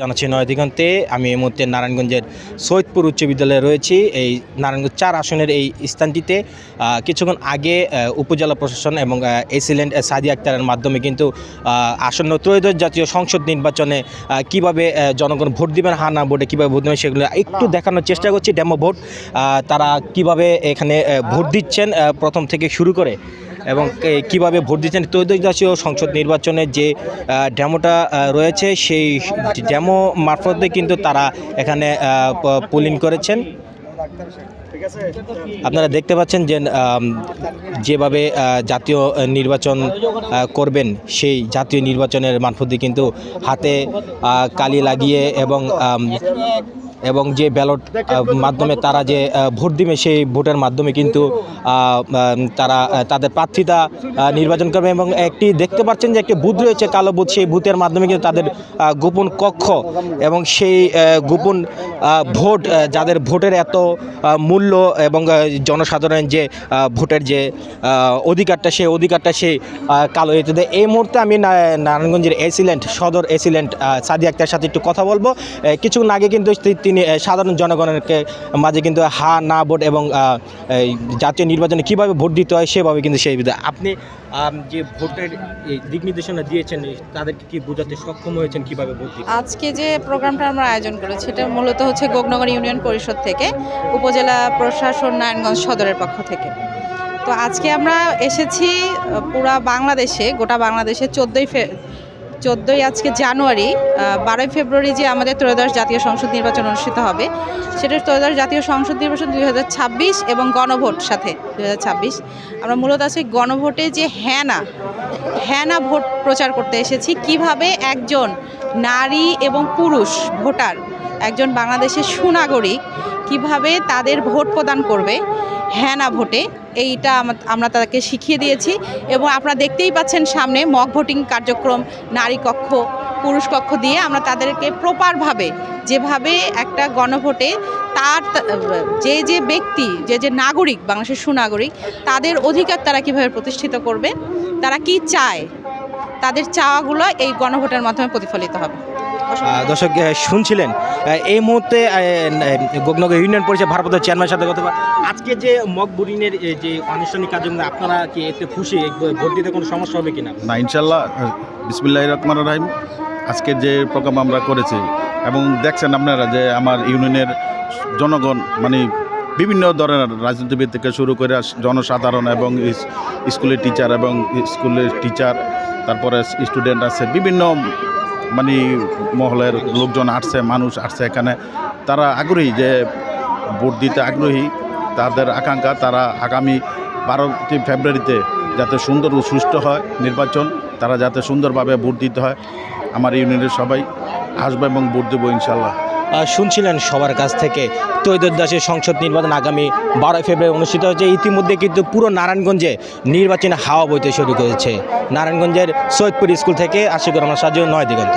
জানাচ্ছি নয় দিগন্তে আমি এই মুহূর্তে নারায়ণগঞ্জের সৈয়দপুর উচ্চ বিদ্যালয়ে রয়েছি। এই নারায়ণগঞ্জ চার আসনের এই স্থানটিতে কিছুক্ষণ আগে উপজেলা প্রশাসন এবং এসিলেন্ট সাদি আক্তারের মাধ্যমে কিন্তু আসন্ন ত্রয়োদশ জাতীয় সংসদ নির্বাচনে কীভাবে জনগণ ভোট দিবেন হা না ভোটে কীভাবে ভোট দেবেন, সেগুলো একটু দেখানোর চেষ্টা করছি। ডেমো ভোট তারা কীভাবে এখানে ভোট দিচ্ছেন প্রথম থেকে শুরু করে এবং কীভাবে ভোট দিচ্ছেন? ত্রয়োদশ জাতীয় সংসদ নির্বাচনে যে ডেমোটা রয়েছে, সেই ডেমো মারফতে কিন্তু তারা এখানে পোলিং করেছেন। আপনারা দেখতে পাচ্ছেন যে যেভাবে জাতীয় নির্বাচন করবেন, সেই জাতীয় নির্বাচনের মারফতে কিন্তু হাতে কালি লাগিয়ে এবং এবং যে ব্যালট মাধ্যমে তারা যে ভোট দিবে সেই ভোটের মাধ্যমে কিন্তু তারা তাদের প্রার্থিতা নির্বাচন করবে এবং একটি দেখতে পাচ্ছেন যে একটি বুথ রয়েছে, কালো বুথ, সেই বুথের মাধ্যমে কিন্তু তাদের গোপন কক্ষ এবং সেই গোপন ভোট যাদের ভোটের এত মূল্য এবং জনসাধারণের যে ভোটের যে অধিকারটা, সেই অধিকারটা সেই কালো। এতে এই মুহূর্তে আমি নারায়ণগঞ্জের এসিলেন্ট, সদর এসিলেন্ট সাদি আক্তার সাথে একটু কথা বলব। কিছুক্ষণ আগে কিন্তু তি- তিনি সাধারণ জনগণকে মাঝে কিন্তু হা, না ভোট এবং জাতীয় নির্বাচনে কীভাবে ভোট দিতে হয় সেভাবে কিন্তু সেই আপনি যে ভোটের দিক নির্দেশনা দিয়েছেন তাদেরকে কি বোঝাতে সক্ষম হয়েছেন কীভাবে ভোট আজকে যে প্রোগ্রামটা আমরা আয়োজন করেছি, এটা মূলত হচ্ছে গোগনগর ইউনিয়ন পরিষদ থেকে, উপজেলা প্রশাসন নারায়ণগঞ্জ সদরের পক্ষ থেকে। তো আজকে আমরা এসেছি পুরা বাংলাদেশে, গোটা বাংলাদেশে চোদ্দোই ফে চোদ্দোই আজকে জানুয়ারি বারোই ফেব্রুয়ারি যে আমাদের ত্রয়োদশ জাতীয় সংসদ নির্বাচন অনুষ্ঠিত হবে, সেটা ত্রয়োদশ জাতীয় সংসদ নির্বাচন দুই হাজার ছাব্বিশ এবং গণভোট সাথে দুই হাজার ছাব্বিশ। আমরা মূলত আছি গণভোটে যে হ্যাঁ না হ্যাঁ ভোট প্রচার করতে এসেছি, কীভাবে একজন নারী এবং পুরুষ ভোটার একজন বাংলাদেশের সুনাগরিক কীভাবে তাদের ভোট প্রদান করবে? হ্যাঁ না ভোটে। এইটা আমরা তাদেরকে শিখিয়ে দিয়েছি এবং আপনারা দেখতেই পাচ্ছেন সামনে মক ভোটিং কার্যক্রম, নারী কক্ষ, পুরুষ কক্ষ দিয়ে আমরা তাদেরকে প্রপারভাবে যেভাবে একটা গণভোটে তার যে যে ব্যক্তি, যে যে নাগরিক, বাংলাদেশের সুনাগরিক, তাদের অধিকার তারা কীভাবে প্রতিষ্ঠিত করবে? তারা কি চায়? তাদের চাওয়াগুলো এই গণভোটের মাধ্যমে প্রতিফলিত হবে। দর্শক শুনছিলেন এই মুহূর্তে গোগনগর ইউনিয়ন পরিষদ ভারপ্রাপ্ত চেয়ারম্যানের সাথে কথা। আজকে যে মক বোর্ডিংয়ের যে আনুষ্ঠানিক কার্যক্রম, আপনারা কি এতে খুশি ভোট দিতে কোনো সমস্যা হবে কিনা না ইনশাল্লাহ বিসমিল্লাহ রহমান রাহিম আজকের যে প্রোগ্রাম আমরা করেছি, এবং দেখছেন আপনারা যে আমার ইউনিয়নের জনগণ মানে বিভিন্ন ধরনের রাজনীতিবিদ থেকে শুরু করে জনসাধারণ এবং স্কুলের টিচার এবং স্কুলের টিচার, তারপরে স্টুডেন্ট আছে, বিভিন্ন মানে মহলের লোকজন আসছে, মানুষ আসছে এখানে। তারা আগ্রহী যে ভোট দিতে আগ্রহী। তাদের আকাঙ্ক্ষা, তারা আগামী বারোটি ফেব্রুয়ারিতে যাতে সুন্দর ও সুষ্ঠু হয় নির্বাচন, তারা যাতে সুন্দরভাবে ভোট দিতে হয়। আমার ইউনিয়নের সবাই আসবে এবং ভোট দেবো ইনশাল্লাহ। শুনছিলেন সবার কাছ থেকে। ত্রয়োদশী সংসদ নির্বাচন আগামী বারোই ফেব্রুয়ারি অনুষ্ঠিত হচ্ছে ইতিমধ্যে কিন্তু পুরো নারায়ণগঞ্জে নির্বাচনে হাওয়া বইতে শুরু করেছে। নারায়ণগঞ্জের সৈয়দপুর স্কুল থেকে আশিকুর রহমান সাজু, নয় দিগন্ত।